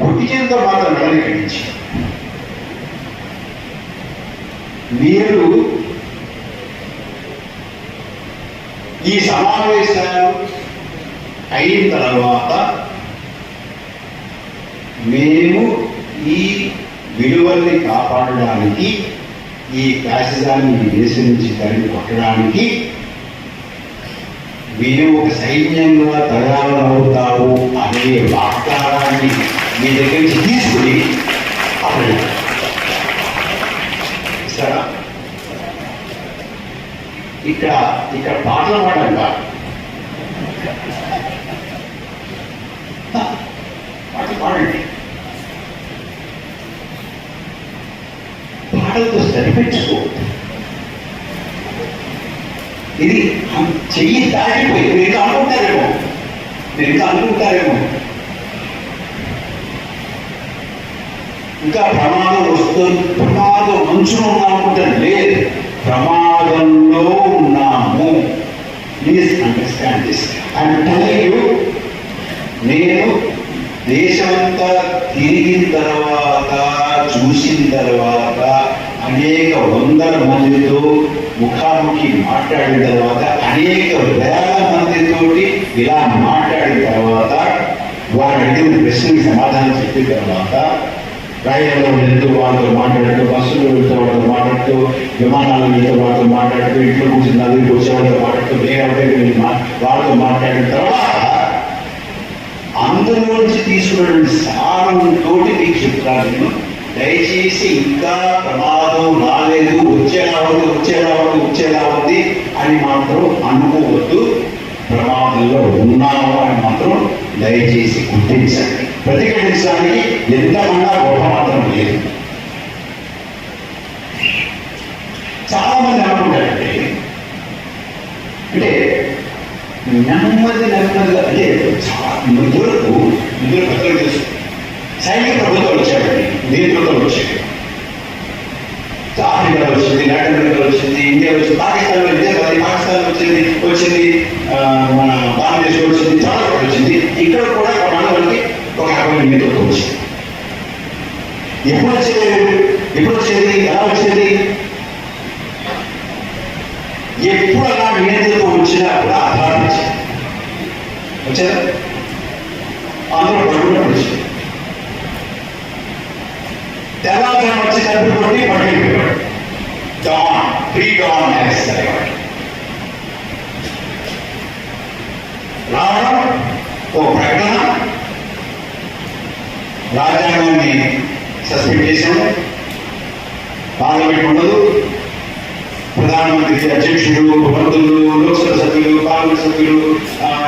ఒట్టి చేతితో మాత్రం వెళ్ళనికరించి మీరు ఈ సమావేశాలు అయిన తర్వాత మేము ఈ విలువల్ని కాపాడడానికి ఈ ఫ్యాసిజాన్ని దేశం నుంచి తరిమి కొట్టడానికి మీరు ఒక సైన్యంగా తయారవుతారు అనే వాగ్దానాన్ని మీ దగ్గర నుంచి తీసుకుని అప్పుడు ఇస్తారా? ఇక్కడ ఇక్కడ పాటలు పాడంట పాటలు పాడండి. పాటలతో సరిపెట్టుకో. ఇది చెయ్యి దాటిపోయి మీరు ఇంకా అనుకుంటారేమో? మీరు ఇంకా అనుకుంటారేమో? ఇంకా ప్రమాదం వస్తుంది. ప్రమాదం మంచులో ఉన్నామంటే లేదు. ప్రమాదంలో ఉన్నాము. Please understand this and you నేను దేశమంతా తిరిగిన తర్వాత చూసిన తర్వాత అనేక వందల మందితో ముఖాముఖి మాట్లాడిన తర్వాత అనేక వేల మందితోటి ఇలా మాట్లాడిన తర్వాత వారు అడిగిన ప్రశ్నకి సమాధానం చెప్పిన తర్వాత రైళ్ళలో వెళ్తూ వాళ్ళతో మాట్లాడుతూ బస్సులో వెళ్తూ వాళ్ళతో మాట్లాడుతూ విమానాలు వెళ్తూ వాళ్ళతో మాట్లాడుతూ ఇంట్లో కూర్చొని నలుగురికి వచ్చే వాళ్ళతో మాట్లాడుతూ వేరే వాళ్ళతో మాట్లాడిన తర్వాత అందులోంచి తీసుకున్న సారంతో మీకు చెప్తాను నేను. దయచేసి ఇంకా ప్రమాదం రాలేదు వచ్చేలా ఉంది వచ్చేలా ఉంది వచ్చేలా ఉంది అని మాత్రం అనుకోవద్దు. ప్రమాదంలో ఉన్నాము అని మాత్రం దయచేసి గుర్తించండి. ప్రతిఘటించడానికి ఎంతకన్నా గొప్ప మాత్రం లేదు. చాలా మంది అనుకుంటారండి అంటే నెమ్మది నెమ్మదిగా అంటే చాలా ముందుకు ముందు పెద్దలు తెలుసు. సైనిక ప్రభుత్వం వచ్చాడండి నేతృత్వం వచ్చేది ఆఫ్రికా వచ్చింది లాటిన్ అమెరికా వచ్చింది ఇండియా వచ్చింది పాకిస్తాన్ ఇండియా పాకిస్తాన్ వచ్చింది వచ్చింది మన భారతదేశం వచ్చింది చాలా వచ్చింది. ఇక్కడ కూడా ఒక రకమైన వచ్చింది ఎప్పుడు వచ్చేది? ఎప్పుడు వచ్చేది? ఎలా వచ్చేది? ఎప్పుడు అలా నియంత్రణకు వచ్చినా కూడా ఆధారం వచ్చేది వచ్చేదా? అందరూ పడుకున్నప్పుడు వచ్చింది తెల్లవారుజామున వచ్చి తలుపులు కొట్టి పట్టుకెళ్ళిపోయాడు డాన్ ప్రీ డాన్ నేస్తారు రావడం ఓ ప్రకటన. రాజ్యాంగాన్ని సస్పెండ్ చేశాము పార్లమెంట్ ఉండదు. ప్రధానమంత్రి అధ్యక్షుడు మంత్రులు లోక్సభ సభ్యులు పార్లమెంట్ సభ్యులు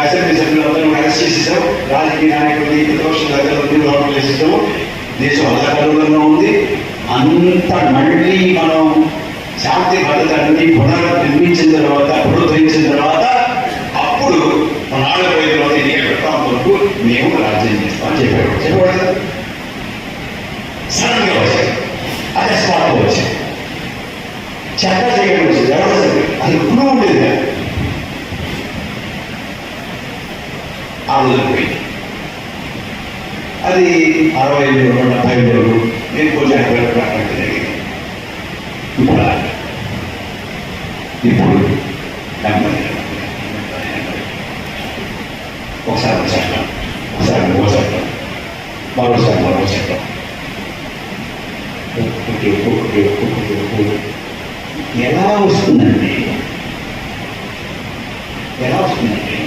అసెంబ్లీ సభ్యులు అందరూ అరెస్ట్ చేసేసాం. రాజకీయ నాయకులు ప్రతిపక్ష నాయకులు లోపల చేసేసాము దేశం అధికారంలో ఉంది. అంత మళ్ళీ మనం శాంతి భద్రత భద్రతని పునర్నిర్మించిన తర్వాత పునరుద్ధరించిన తర్వాత అప్పుడు మన ఆడపోయిన తర్వాత ఎన్నికలు పెడతాం వరకు మేము రాజ్యం చేస్తామని చెప్పాడు చెప్పాడు కదా సడన్గా వచ్చాయి అకస్మాత్తుగా వచ్చాయి చక్క చేయడం వచ్చింది ఎవరు అసలు అది ఎప్పుడూ ఉండేది కాదు. ఆ రోజు పోయింది అది అరవై ఐదు రోజులు డెబ్బై ఐదు రోజులు నేను కొంచెం ఎనభై రోజులు అక్కడ జరిగింది ఇప్పుడు అలా. ఇప్పుడు ఒకసారి ఒక ఒకసారి ఇంకో మరోసారి మరో చట్టం ఒక్కొక్కటి ఒక్కొక్కటి ఒక్కొక్కటి ఎలా వస్తుందండి ఎలా వస్తుందండి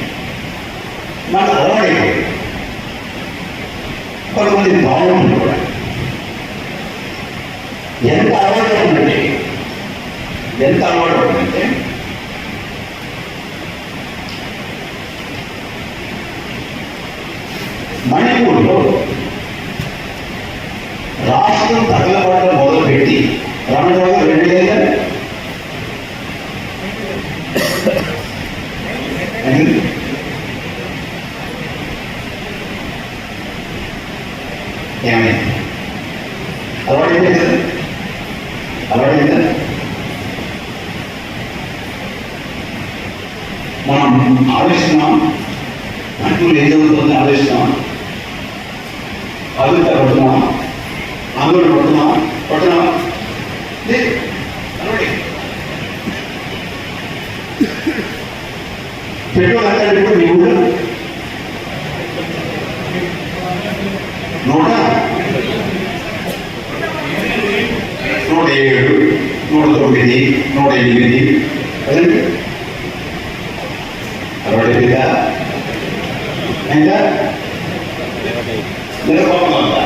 మన అలవాటైపోయింది కొంతమంది బాగుంటుంది కూడా ఎంత అలవాటు ఉందండి ఎంత అలవాటు అంటే? మణిపూర్లో రాష్ట్రం తగలబడడం మొదలుపెట్టి రెండు ఆలోచిస్తున్నాం అంటూ ఏం జరుగుతుంది ఆలోచిస్తున్నాం అదుంతా కొడుతున్నావా ఆందోళన కొడుతున్నావా కొడుతున్నావా లేదు అనబడి పెట్రోల్ ఎంత ఇప్పుడు మీ ఊళ్ళో నూట నూట ఏడు నూట తొమ్మిది నూట ఎనిమిది కదండి అరవై ఎనిమిదా ఇంకా లేదా ఉందా?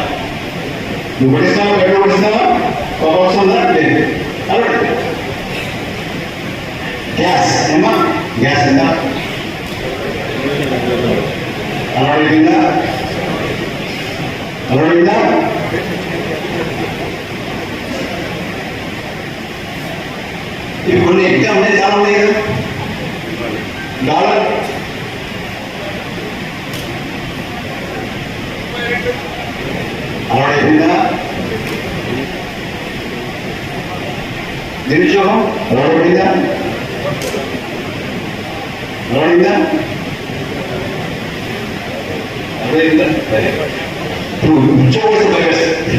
నువ్వు పడిస్తావా ఎక్కడ పడిస్తావా కోపం వస్తుందా? లేదు. అలవాటు గ్యాస్ ఏమా గ్యాస్ ఉందా అరవై ఎనిమిదా ఇప్పుడు కొన్ని ఎగ్జామ్ ఉన్నాయి చాలా ఉన్నాయి కదా. డాలర్ అరవై ఎనిమిదా నిరుద్యోగం అరవై ఎనిమిదా అరవై ఎనిమిదా అరవై ఇప్పుడు ఉద్యోగం వస్తే భయం వేస్తుంది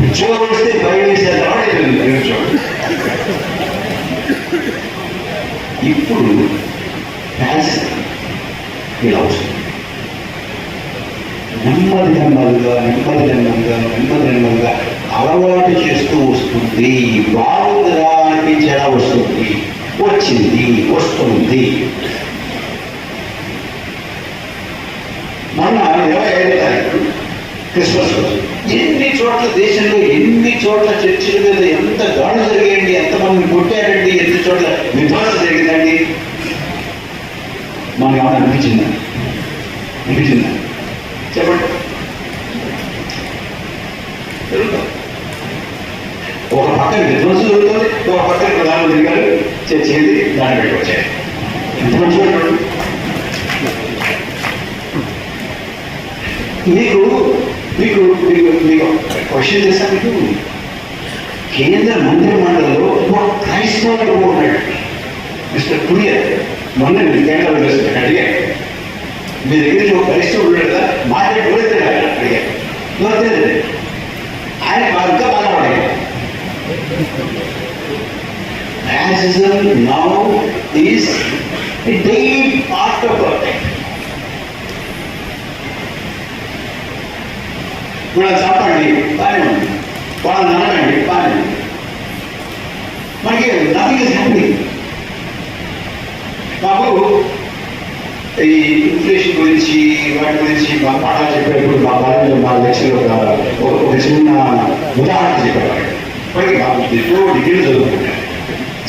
ఉద్యోగం వస్తే భయం వేసేది అరవై ఎనిమిది నిరుద్యోగం ఇప్పుడు రాజస్థాన్ ఇలా నెమ్మది నెమ్మదిగా నెమ్మది నెమ్మదిగా నెమ్మది నెమ్మదిగా అలవాటు చేస్తూ వస్తుంది. బాగుందిరా అనిపించేలా వస్తుంది. వచ్చింది వస్తుంది. మన ఇరవై ఐదు తారీఖు క్రిస్మస్ రోజు. ఎన్ని చోట్ల దేశంలో ఎన్ని చోట్ల చర్చిల మీద ఎంత దాడులు జరిగాయండి ఎంతమంది కొట్టారండి ఎన్ని చోట్ల విధ్వంస జరిగిందండి మనకి ఏమైనా అనిపించిందా? అనిపించిందా? చెప్పండి. ఒక పక్కన విధ్వంసం జరుగుతుంది ఒక పక్కన ప్రధానమంత్రి గారు చేసేది దాన్ని పెట్టుకొచ్చారు ఎంత మంచిగా మీకు మీకు మీకు మీకు క్వశ్చన్ చేస్తా మీకు. కేంద్ర మంత్రి మండలిలో ఒక క్రైస్తవుడు ఉన్నాడు. మిస్టర్ కురియర్. మొన్న నేను కేంద్ర మంత్రి అడిగాను మీ దగ్గర నుంచి ఒక క్రైస్తవుడు ఉన్నాడు కదా మార్కెట్ ఎవరైతే అడిగాను ఎవరైతే ఆయన బాగా బాగా అడిగాడు Fascism now is a daily part of our life. వాళ్ళని చంపండి బాగానే ఉంది వాళ్ళని నడకండి మాకు ఈ ఇన్ఫ్లేషన్ గురించి వాటి గురించి మా పాఠాలు చెప్పేటప్పుడు మా కాలేజీలో మా లెక్చర్లో ఒక ఒక- చిన్న ఉదాహరణ చెప్పేవాడు ఇప్పటికీ మాకు ఎన్నో డిగ్రీలు చదువుకుంటారు.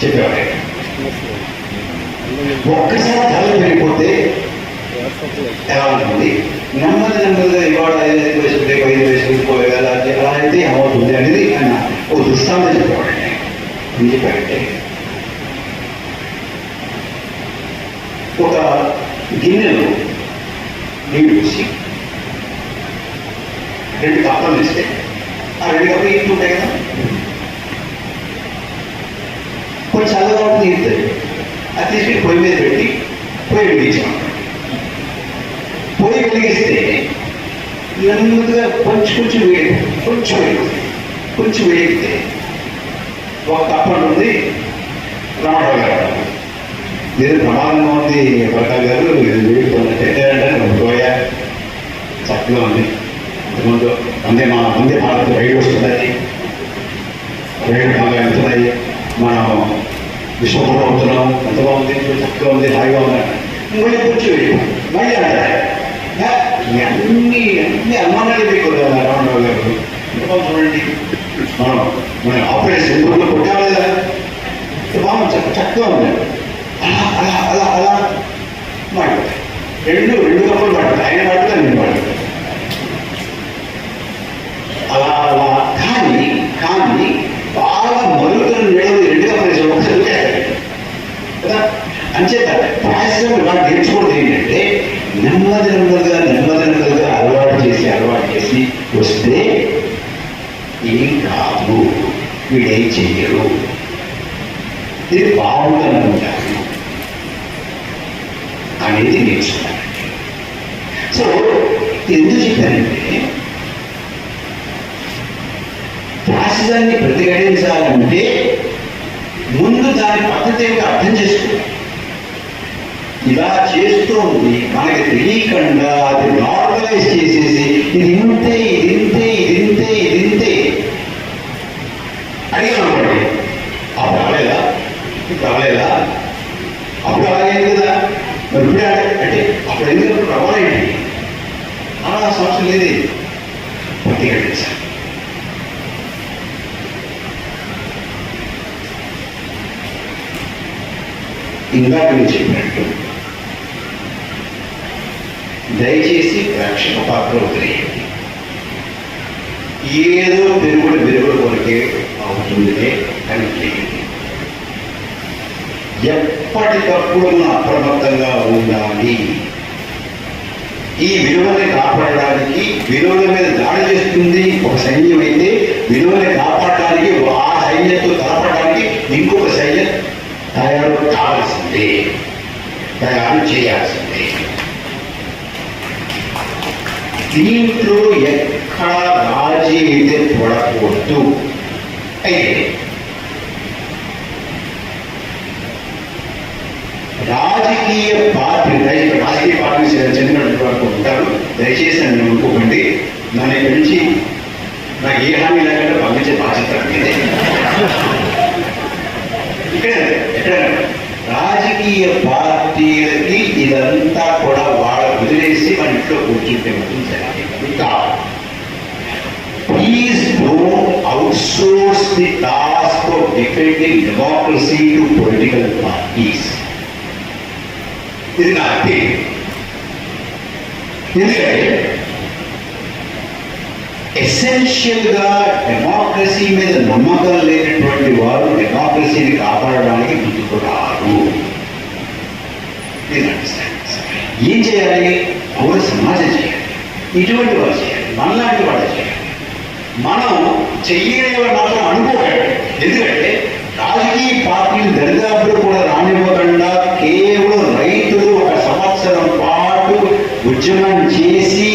చెప్పేవాడు ఒక్కసారి ధరలు పెరిగిపోతే ఎలా ఉంటుంది? నెమ్మది నెమ్మదిగా ఇవాళ ఐదు ఐదు వయసు రేపు ఐదు వయసు పోయే ఎలా ఎలా అయితే అవుతుంది అనేది ఆయన ఓ దృష్టాంతం చెప్పేవాడండి ఏం చెప్పాడంటే ఒక గిన్నెలో నీళ్ళు పోసి రెండు కప్పలు వేస్తే ఆ రెండు కప్పలు ఇంటి ఉంటాయి కదా? కొంచెం చల్లగా ఉంటుంది ఇస్తుంది అది తీసుకుని పొయ్యి మీద పెట్టి పొయ్యి వెలిగించాం పొయ్యి వెలిగిస్తే నెమ్మదిగా కొంచెం కొంచెం వేడి కొంచెం వేడి కొంచెం వేడితే ఒక కప్ప ఉంది రావడం గారు. ఇది ప్రమాదంగా ఉంది ప్రకాష్ గారు ఇది వేడిపోయినట్టే అంటే చక్కగా ఉంది. ఇంతకుముందు వందే మా వందే భారత్ రైడ్ వస్తున్నాయి రైడ్ బాగా వెళ్తున్నాయి మనం విశ్వకూడ అవుతున్నాం ఎంత బాగుంది? చక్కగా ఉంది. హాయిగా ఉంది. మళ్ళీ కూర్చోయి మళ్ళీ అంటారు అన్ని అన్ని అనుమానాలు మీకు రామరావు గారు. ఎంత చూడండి. మనం మన ఆపరేషన్ ఎందుకు కొట్టాలి కదా? బాగుంది. చక్కగా ఉంది. అలా అలా అలా అలా మాట్లాడు రెండు రెండు కప్పులు మాట్లాడు ఆయన మాట్లాడు నేను మాట్లాడు అలా అలా కానీ కానీ బాగా మరుగుతున్న నీళ్ళు రెండుగా కప్పులు ఒకసారి కదా. అంచేత ప్రాయశ్చితం ఇవాళ నేర్చుకోవడం ఏంటంటే నెమ్మది నెమ్మదిగా నెమ్మది నెమ్మదిగా అలవాటు చేసి అలవాటు చేసి వస్తే ఏం కాదు వీడేం చెయ్యరు ఇది బాగుందనుకుంటాను అనేది ఏంటంటే ప్రతిఘటించాలంటే ముందు దాని పద్ధతి ఏమిటి అర్థం చేసుకోవాలి. ఇలా చేస్తూ ఉంది మనకి తెలియకుండా అది నార్మలైజ్ చేసేసి ఇది ఇంతే ఇందాక నేను చెప్పినట్టు దయచేసి ప్రేక్షక పాత్ర వదిలేయండి. ఏదో పెరుగుడు పెరుగుడు కొరకే అవుతుందిలే అని చేయండి ఎప్పటికప్పుడు మనం అప్రమత్తంగా ఉండాలి. ఈ విలువని కాపాడడానికి విలువల మీద దాడి చేస్తుంది ఒక సైన్యం అయితే విలువని కాపాడడానికి ఆ సైన్యంతో కాపాడడానికి ఇంకొక సైన్యం కావాల్సిందే తయారు చేయాల్సింది దీంట్లో ఎక్కడ రాజీ అయితే పడకూడదు? అయితే రాజకీయ పార్టీ దయ- రాజకీయ పార్టీ చెందినటువంటి వరకు ఉంటారు దయచేసి నన్ను అనుకోకండి నన్ను గురించి నాకు ఏ హామీ లేకుండా పంపించే బాధ్యత ఇక్కడ ఎక్కడ రాజకీయ పార్టీలకి ఇదంతా కూడా వాళ్ళ వదిలేసి మన ఇంట్లో కూర్చుంటే మాత్రం జరిగేది కాదు please don't outsource the task of defending democracy to political parties ఇది నా అప్పీల్ ఎందుకంటే ఎసెన్షియల్ గా డెమోక్రసీ మీద నమ్మకం లేనటువంటి ఏం చేయాలి పౌర సమాజం చేయాలి. ఇటువంటి వాడు చేయాలి. మనలాంటి వాళ్ళు చేయాలి. మనం చెయ్యలేవ మాత్రం అనుకోకండి ఎందుకంటే రాజకీయ పార్టీలు దరిదాపులు కూడా రానివ్వకుండా కేవలం రైతులు ఒక సంవత్సరం పాటు ఉద్యమం చేసి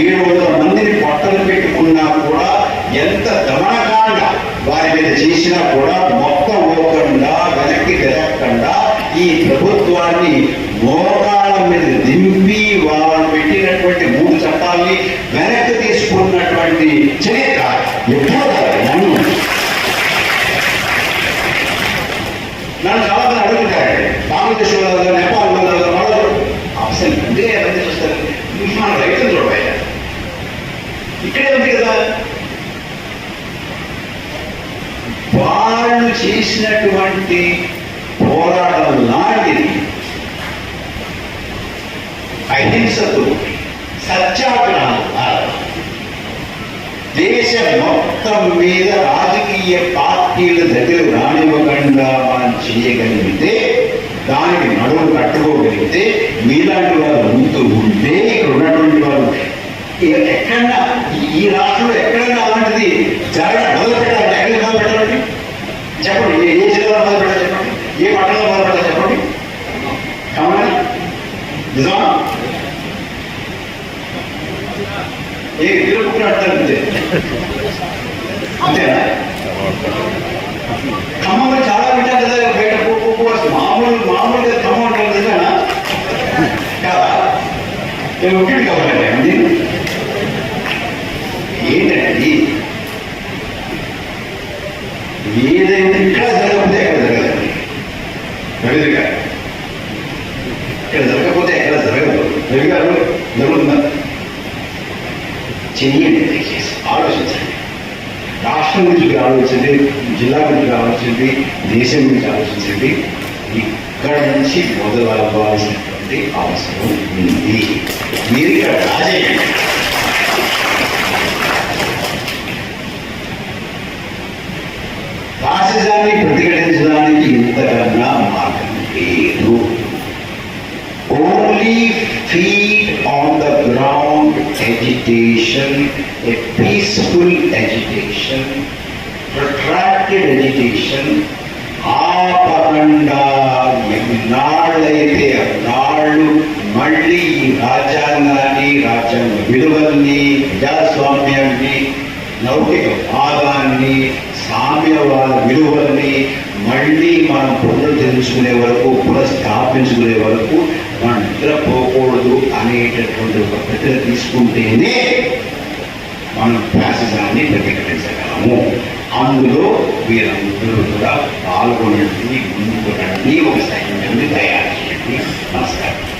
ఏడు వందల మందిని పట్టలు పెట్టుకున్నా కూడా ఎంత దమనకాండ వారి మీద చేసినా కూడా మొత్తం పోకుండా వెనక్కి తిరగకుండా ఈ ప్రభుత్వాన్ని మోకా మీద దింపి వాళ్ళు పెట్టినటువంటి మూడు చట్టాల్ని వెనక్కి తీసుకున్నటువంటి చరిత్ర ఎప్పుడో నన్ను. నన్ను చాలా మంది అడుగుతారు. బంగ్లాదేశ్లో నేపాల్లో వాళ్ళు అసలు ఇదే ఎవరైతే చూస్తారు? మన రైతులు చూడబోయా ఇక్కడే ఉంది కదా. వాళ్ళు చేసినటువంటి పోరాటం అహింసకు సత్యాగ్రహం దేశం మొత్తం మీద రాజకీయ పార్టీల దగ్గర రానివ్వకుండా మనం చేయగలిగితే దానికి నడువు కట్టుకోగలిగితే మీలాంటి వారు ఉంటూ ఉంటే ఇక్కడ ఉన్నటువంటి వారు ఎక్కడన్నా ఈ- ఈ రాష్ట్రంలో ఎక్కడన్నా అలాంటిది జరగ అంతేనా ఖమ్మంలో చాలా వింటారు కదా బయట పో- పో- పోవచ్చు మామూలు మామూలుగా ఖమ్మం అంటారు నిజమేనా కాదా నేను ఒకటి కావాలండి అండి ఏంటండి మీరు జిల్లా గురించి ఆలోచించండి దేశం గురించి ఆలోచించండి ఇక్కడ నుంచి మొదలవ్వాల్సినటువంటి అవసరం ఉంది. మీరు ఇక్కడ రాజేయండి. విలువల్ని ప్రజాస్వామ్యాన్ని లౌకిక భాగాన్ని సామ్యవాద విలువల్ని మళ్ళీ మనం పునరుద్ధరించుకునే వరకు పునఃస్థాపించుకునే వరకు మనం నిద్రపోకూడదు అనేటటువంటి ఒక ప్రతిన తీసుకుంటేనే మనం ఫ్యాసిజాన్ని ప్రతిఘటించగలము. అందులో వీరందరూ కూడా పాల్గొనండి ముందుకు రండి ఒక సైన్యాన్ని తయారు చేయండి. నమస్కారం.